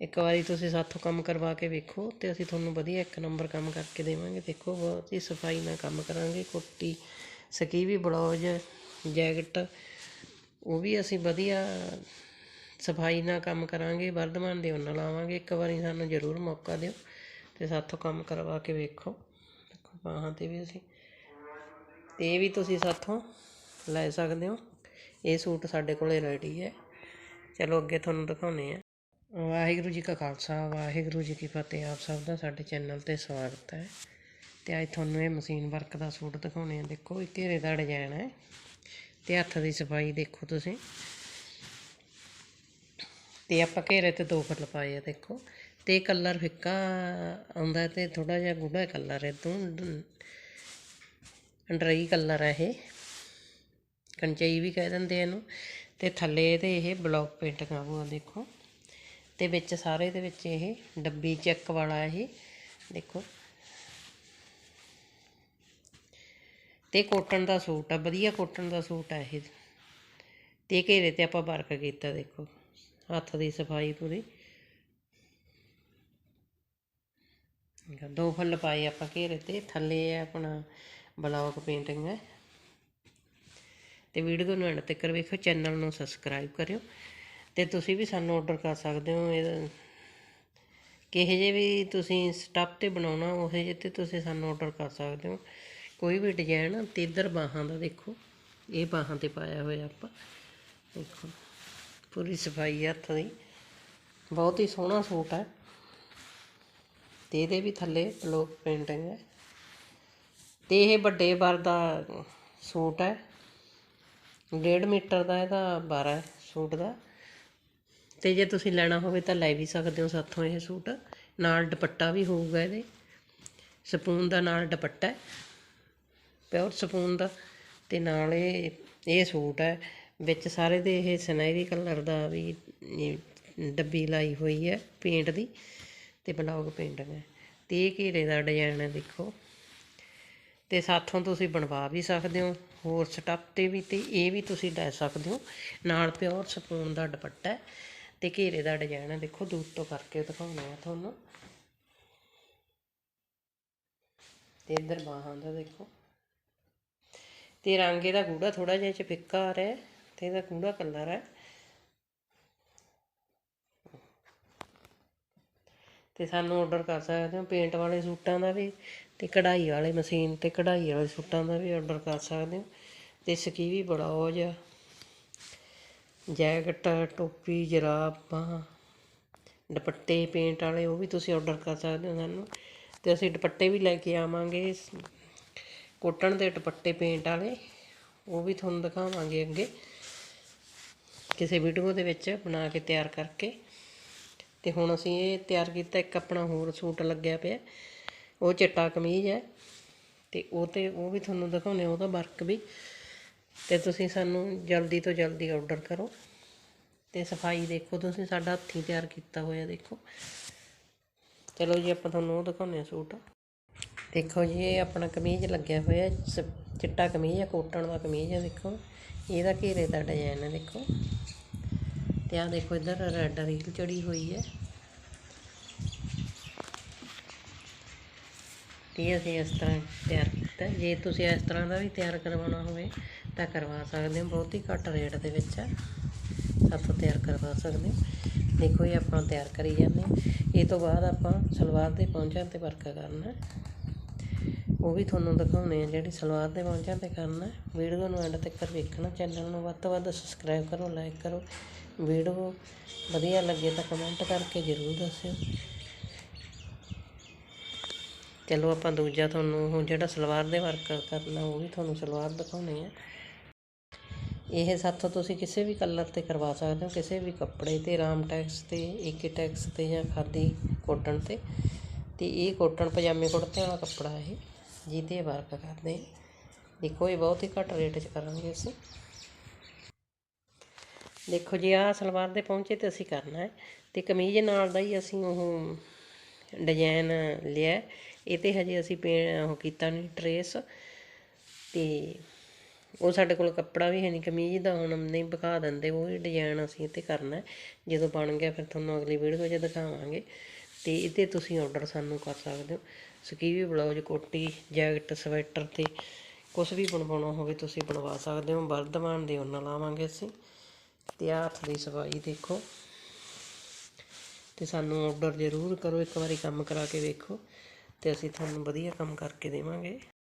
ਇੱਕ ਵਾਰੀ ਤੁਸੀਂ ਸਾਥੋਂ ਕੰਮ ਕਰਵਾ ਕੇ ਵੇਖੋ ਅਤੇ ਅਸੀਂ ਤੁਹਾਨੂੰ ਵਧੀਆ ਇੱਕ ਨੰਬਰ ਕੰਮ ਕਰਕੇ ਦੇਵਾਂਗੇ। ਦੇਖੋ, ਬਹੁਤ ਹੀ ਸਫ਼ਾਈ ਨਾਲ ਕੰਮ ਕਰਾਂਗੇ। ਕੋਟੀ ਸਕੀਵੀ ਬਲਾਉਜ ਜੈਕਟ, ਉਹ ਵੀ ਅਸੀਂ ਵਧੀਆ ਸਫ਼ਾਈ ਨਾਲ ਕੰਮ ਕਰਾਂਗੇ। ਵਰਧਮਾਨ ਦੇ ਉਹਨਾਂ ਲਾਵਾਂਗੇ। ਇੱਕ ਵਾਰੀ ਸਾਨੂੰ ਜ਼ਰੂਰ ਮੌਕਾ ਦਿਓ ਅਤੇ ਸਾਥੋਂ ਕੰਮ ਕਰਵਾ ਕੇ ਵੇਖੋ। ਦੇਖੋ, ਬਾਹਾਂ ਤੇ ਵੀ ਅਸੀਂ, ਤੇ ਇਹ ਵੀ ਤੁਸੀਂ ਸਾਥੋਂ ਲੈ ਸਕਦੇ ਹੋ। ਇਹ ਸੂਟ ਸਾਡੇ ਕੋਲੇ ਰੈਡੀ ਹੈ। ਚਲੋ, ਅੱਗੇ ਤੁਹਾਨੂੰ ਦਿਖਾਉਂਦੇ ਆ ਵਾਹਿਗੁਰੂ ਜੀ ਕਾ ਖਾਲਸਾ, ਵਾਹਿਗੁਰੂ ਜੀ ਕੀ ਫਤਿਹ। ਆਪ ਸਭ ਦਾ ਸਾਡੇ ਚੈਨਲ ਤੇ ਸਵਾਗਤ ਹੈ। ਤੇ ਅੱਜ ਤੁਹਾਨੂੰ ਇਹ ਮਸ਼ੀਨ ਵਰਕ ਦਾ ਸੂਟ ਦਿਖਾਉਣੇ ਆ। ਦੇਖੋ, ਇਹ ਘੇਰੇ ਦਾ ਡਿਜ਼ਾਈਨ ਹੈ। ਤੇ ਹੱਥ ਦੀ ਸਫ਼ਾਈ ਦੇਖੋ ਤੁਸੀਂ। ਤੇ ਆਪਾਂ ਘੇਰੇ ਤੇ ਦੋ ਫੁੱਲ ਪਾਏ ਆ, ਦੇਖੋ। ਤੇ ਕਲਰ ਫਿੱਕਾ ਆਉਂਦਾ ਤੇ ਥੋੜਾ ਜਿਹਾ ਗੂੜਾ ਕਲਰ ਹੈ। ਤੋਂ ਡਰਾਈ ਕਲਰ ਹੈ ਇਹ। ਕੰਚਈ ਵੀ ਕਹਿ ਦਿੰਦੇ ਇਹਨੂੰ। ਤੇ ਥੱਲੇ ਇਹਦੇ ਇਹ ਬਲੌਕ ਪੇਂਟ ਕਰਾਉਆ ਦੇਖੋ। ਤੇ ਵਿੱਚ ਸਾਰੇ ਦੇ ਵਿੱਚ ਇਹ ਡੱਬੀ ਚੈੱਕ ਵਾਲਾ ਇਹ। ਦੇਖੋ। ਤੇ ਕੋਟਨ ਦਾ ਸੂਟ ਆ, ਵਧੀਆ ਕੋਟਨ ਦਾ ਸੂਟ ਆ ਇਹ। ਤੇ ਘੇਰੇ ਤੇ ਆਪਾਂ ਵਰਕ ਕੀਤਾ, ਦੇਖੋ। ਹੱਥ ਦੀ ਸਫ਼ਾਈ ਪੂਰੀ। ਦੋ ਫੁੱਲ ਪਾਏ ਆਪਾਂ ਘੇਰੇ ਤੇ। ਥੱਲੇ ਹੈ ਆਪਣਾ ਬਲੌਕ ਪੇਂਟਿੰਗ। ਹੈ ਤੇ ਵੀਡੀਓ ਨੂੰ ਐਂਡ ਤੱਕ ਵੇਖੋ ਚੈਨਲ ਨੂੰ ਸਬਸਕ੍ਰਾਈਬ ਕਰਿਓ। ਅਤੇ ਤੁਸੀਂ ਵੀ ਸਾਨੂੰ ਔਡਰ ਕਰ ਸਕਦੇ ਹੋ। ਇਹ ਕਿਹੋ ਜਿਹੇ ਵੀ ਤੁਸੀਂ ਸਟੱਫ ਤੇ ਬਣਾਉਣਾ, ਉਹ ਜਿਹੇ ਤੇ ਤੁਸੀਂ ਸਾਨੂੰ ਔਡਰ ਕਰ ਸਕਦੇ ਹੋ। ਕੋਈ ਵੀ ਡਿਜ਼ਾਇਨ ਤੇ ਇੱਧਰ ਬਾਹਾਂ ਦਾ ਦੇਖੋ। ਇਹ ਬਾਹਾਂ ਤੇ ਪਾਇਆ ਹੋਇਆ ਆਪਾਂ। ਦੇਖੋ, ਪੂਰੀ ਸਫ਼ਾਈ ਹੈ ਹੱਥ ਦੀ। ਬਹੁਤ ਹੀ ਸੋਹਣਾ ਸੂਟ ਹੈ। ਤੇ ਇਹਦੇ ਵੀ ਥੱਲੇ ਬਲੌਕ ਪੇਂਟਿੰਗ ਹੈ। ਤੇ ਇਹ ਵੱਡੇ ਬਰ ਦਾ ਸੂਟ ਹੈ। 1.5 ਮੀਟਰ ਦਾ ਇਹਦਾ 12 ਹੈ ਸੂਟ ਦਾ। ਅਤੇ ਜੇ ਤੁਸੀਂ ਲੈਣਾ ਹੋਵੇ ਤਾਂ ਲੈ ਵੀ ਸਕਦੇ ਹੋ ਸਾਥੋਂ ਇਹ ਸੂਟ। ਨਾਲ ਦੁਪੱਟਾ ਵੀ ਹੋਊਗਾ ਇਹਦੇ। ਸਪੂਨ ਦਾ ਨਾਲ ਦੁਪੱਟਾ ਪਿਓਰ ਸਪੂਨ ਦਾ। ਅਤੇ ਨਾਲ ਇਹ ਇਹ ਸੂਟ ਹੈ। ਵਿੱਚ ਸਾਰੇ ਦੇ ਇਹ ਸੁਨਹਿਰੀ ਕਲਰ ਦਾ ਵੀ ਡੱਬੀ ਲਾਈ ਹੋਈ ਹੈ ਪੇਂਟ ਦੀ। ਤੇ ਬਲੌਗ ਪੇਂਟਿੰਗ ਹੈ ਤੇ ਇਹ ਘੇਰੇ ਦਾ ਡਿਜ਼ਾਈਨ ਹੈ ਦੇਖੋ। ਤੇ ਸਾਥੋਂ ਤੁਸੀਂ ਬਣਵਾ ਵੀ ਸਕਦੇ ਹੋ। ਹੋਰ ਸਟੱਪ ਤੇ ਵੀ ਤੇ ਇਹ ਵੀ ਤੁਸੀਂ ਲੈ ਸਕਦੇ ਹੋ। ਨਾਲ ਪਿਓਰ ਸਪੂਨ ਦਾ ਦੁਪੱਟਾ ਤੇ ਘੇਰੇ ਦਾ ਡਿਜ਼ਾਈਨ ਹੈ ਦੇਖੋ ਦੂਰ ਤੋਂ ਕਰਕੇ ਦਿਖਾਉਣਾ ਆ ਤੁਹਾਨੂੰ। ਤੇ ਇੱਧਰ ਬਾਹਾਂ ਦਾ ਦੇਖੋ। ਤੇ ਰੰਗ ਇਹਦਾ ਗੂੜਾ ਥੋੜਾ ਜਿਹਾ ਚ ਫਿੱਕਾ ਆ ਰਿਹਾ ਹੈ ਤੇ ਇਹਦਾ ਗੂੜਾ ਕਲਰ ਹੈ। ਤੇ ਸਾਨੂੰ ਆਰਡਰ ਕਰ ਸਕਦੇ ਹੋ ਪੇਂਟ ਵਾਲੇ ਸੂਟਾਂ ਦਾ ਵੀ ਤੇ ਕਢਾਈ ਵਾਲੇ ਮਸ਼ੀਨ ਤੇ ਕਢਾਈ ਵਾਲੇ ਸੂਟਾਂ ਦਾ ਵੀ ਆਰਡਰ ਕਰ ਸਕਦੇ ਹੋ। ਤੇ ਸਕੀਵੀ ਬਲਾਉਜ ਜੈਕਟ, ਟੋਪੀ, ਜਰਾਬਾਂ, ਦੁਪੱਟੇ ਪੇਂਟ ਵਾਲੇ, ਉਹ ਵੀ ਤੁਸੀਂ ਆਰਡਰ ਕਰ ਸਕਦੇ ਹੋ ਸਾਨੂੰ। ਅਤੇ ਅਸੀਂ ਦੁਪੱਟੇ ਵੀ ਲੈ ਕੇ ਆਵਾਂਗੇ। ਕੋਟਨ ਦੇ ਦੁਪੱਟੇ ਪੇਂਟ ਵਾਲੇ, ਉਹ ਵੀ ਤੁਹਾਨੂੰ ਦਿਖਾਵਾਂਗੇ ਅੱਗੇ। ਕਿਸੇ ਵੀਡੀਓ ਦੇ ਵਿੱਚ ਬਣਾ ਕੇ ਤਿਆਰ ਕਰਕੇ। ਤੇ ਹੁਣ ਅਸੀਂ ਇਹ ਤਿਆਰ ਕੀਤਾ, ਇੱਕ ਆਪਣਾ ਹੋਰ ਸੂਟ ਲੱਗਿਆ ਪਿਆ। ਉਹ ਚਿੱਟਾ ਕਮੀਜ਼ ਹੈ। ਤੇ ਉਹ ਤੇ ਉਹ ਵੀ ਤੁਹਾਨੂੰ ਦਿਖਾਉਣੇ ਉਹਦਾ ਵਰਕ ਵੀ। ਤੇ ਤੁਸੀਂ ਸਾਨੂੰ ਜਲਦੀ ਤੋਂ ਜਲਦੀ ਔਡਰ ਕਰੋ। ਅਤੇ ਸਫ਼ਾਈ ਦੇਖੋ ਤੁਸੀਂ, ਸਾਡਾ ਹੱਥੀਂ ਤਿਆਰ ਕੀਤਾ ਹੋਇਆ ਦੇਖੋ। ਚਲੋ ਜੀ, ਆਪਾਂ ਤੁਹਾਨੂੰ ਉਹ ਦਿਖਾਉਂਦੇ ਹਾਂ ਸੂਟ। ਦੇਖੋ ਜੀ, ਇਹ ਆਪਣਾ ਕਮੀਜ਼ ਲੱਗਿਆ ਹੋਇਆ, ਸ- ਚਿੱਟਾ ਕਮੀਜ਼ ਹੈ ਕੋਟਨ ਦਾ ਕਮੀਜ਼ ਹੈ ਦੇਖੋ। ਇਹਦਾ ਘੇਰੇ ਦਾ ਡਿਜ਼ਾਈਨ ਹੈ ਦੇਖੋ। ਤੇ ਆ ਦੇਖੋ, ਇੱਧਰ ਰੈੱਡ ਰੀਲ ਚੜੀ ਹੋਈ ਹੈ। ਤੇ ਅਸੀਂ ਇਸ ਤਰ੍ਹਾਂ ਤਿਆਰ ਤਾਂ ਜੇ ਤੁਸੀਂ ਇਸ ਤਰ੍ਹਾਂ ਦਾ ਵੀ ਤਿਆਰ ਕਰਵਾਉਣਾ ਹੋਵੇ, ਤਾਂ ਕਰਵਾ ਸਕਦੇ ਹੋ। ਬਹੁਤ ਹੀ ਘੱਟ ਰੇਟ ਦੇ ਵਿੱਚ ਹੈ ਸਾਥੋਂ ਤਿਆਰ ਕਰਵਾ ਸਕਦੇ ਹੋ। ਦੇਖੋ ਇਹ ਆਪਾਂ ਤਿਆਰ ਕਰੀ ਜਾਂਦੇ ਹਾਂ। ਇਹ ਤੋਂ ਬਾਅਦ ਆਪਾਂ ਸਲਵਾਰ ਦੇ ਪਹੁੰਚਾਂ ਤੇ ਵਰਕ ਕਰਨਾ ਉਹ ਵੀ ਤੁਹਾਨੂੰ ਦਿਖਾਉਣੇ ਆ ਜਿਹੜੀ ਸਲਵਾਰ ਦੇ ਪਹੁੰਚਾਂ ਤੇ ਕਰਨਾ ਵੀਡੀਓ ਨੂੰ ਐਂਡ ਤੱਕ ਵੇਖਣਾ। ਚੈਨਲ ਨੂੰ ਵੱਧ ਤੋਂ ਵੱਧ ਸਬਸਕ੍ਰਾਈਬ ਕਰੋ, ਲਾਈਕ ਕਰੋ। ਵੀਡੀਓ ਵਧੀਆ ਲੱਗੇ ਤਾਂ ਕਮੈਂਟ ਕਰਕੇ ਜ਼ਰੂਰ ਦੱਸਿਓ। ਚਲੋ ਆਪਾਂ ਦੂਜਾ ਤੁਹਾਨੂੰ ਉਹ ਜਿਹੜਾ ਸਲਵਾਰ ਦੇ ਵਰਕ ਕਰਨਾ, ਉਹ ਵੀ ਤੁਹਾਨੂੰ ਸਲਵਾਰ ਦਿਖਾਉਣੀ ਹੈ ਇਹ ਸਾਥੋਂ ਤੁਸੀਂ ਕਿਸੇ ਵੀ ਕਲਰ ਤੇ ਕਰਵਾ ਸਕਦੇ ਹੋ, ਕਿਸੇ ਵੀ ਕੱਪੜੇ ਤੇ, ਰਾਮ ਟੈਕਸ ਤੇ ਏਕੇ ਟੈਕਸ ਤੇ ਜਾਂ ਖਾਦੀ ਕੋਟਨ ਤੇ। ਤੇ ਇਹ ਕੋਟਨ ਪਜਾਮੇ ਕੁੜਤੇ ਵਾਲਾ ਕੱਪੜਾ ਇਹ, ਜਿਹਦੇ ਵਰਕ ਕਰਦੇ ਦੇਖੋ, ਇਹ ਬਹੁਤ ਹੀ ਘੱਟ ਰੇਟ 'ਚ ਕਰਾਂਗੇ ਅਸੀਂ। ਦੇਖੋ ਜੀ, ਆਹ ਸਲਵਾਰ ਦੇ ਪਹੁੰਚੇ ਤੇ ਅਸੀਂ ਕਰਨਾ ਹੈ। ਤੇ ਕਮੀਜ਼ ਨਾਲ ਦਾ ਹੀ ਅਸੀਂ ਉਹ ਡਿਜ਼ਾਈਨ ਲਿਆ ਇਹ ਤੇ ਹਜੇ ਅਸੀਂ ਪੇ, ਉਹ ਕੀਤਾ ਨਹੀਂ ਟਰੇਸ ਤੇ ਉਹ ਸਾਡੇ ਕੋਲ ਕੱਪੜਾ ਵੀ ਹੈ ਨਹੀਂ ਕਮੀਜ਼ ਦਾ ਹੁਣ ਨਹੀਂ ਵਿਖਾ ਦਿੰਦੇ, ਉਹ ਵੀ ਡਿਜ਼ਾਈਨ ਅਸੀਂ ਇਹ 'ਤੇ ਕਰਨਾ ਜਦੋਂ ਬਣ ਗਿਆ ਫਿਰ ਤੁਹਾਨੂੰ ਅਗਲੀ ਵੀਡੀਓ 'ਚ ਦਿਖਾਵਾਂਗੇ। ਤੇ ਇਹਦੇ ਤੁਸੀਂ ਆਰਡਰ ਸਾਨੂੰ ਕਰ ਸਕਦੇ ਹੋ। ਸਕੀਵੀ ਬਲਾਉਜ ਕੋਟੀ, ਜੈਕਟ, ਸਵੈਟਰ ਤੇ ਕੁਝ ਵੀ ਬਣਵਾਉਣਾ ਹੋਵੇ ਤੁਸੀਂ ਬਣਵਾ ਸਕਦੇ ਹੋ। ਵਰਧਮਾਨ ਦੇ ਉਹਨਾਂ ਲਾਵਾਂਗੇ ਅਸੀਂ। ਤੇ ਆਹ ਹੱਥ ਦੀ ਸਫ਼ਾਈ ਦੇਖੋ। ਤੇ ਸਾਨੂੰ ਆਰਡਰ ਜ਼ਰੂਰ ਕਰੋ, ਇੱਕ ਵਾਰੀ ਕੰਮ ਕਰਾ ਕੇ ਵੇਖੋ। ਅਤੇ ਅਸੀਂ ਤੁਹਾਨੂੰ ਵਧੀਆ ਕੰਮ ਕਰਕੇ ਦੇਵਾਂਗੇ।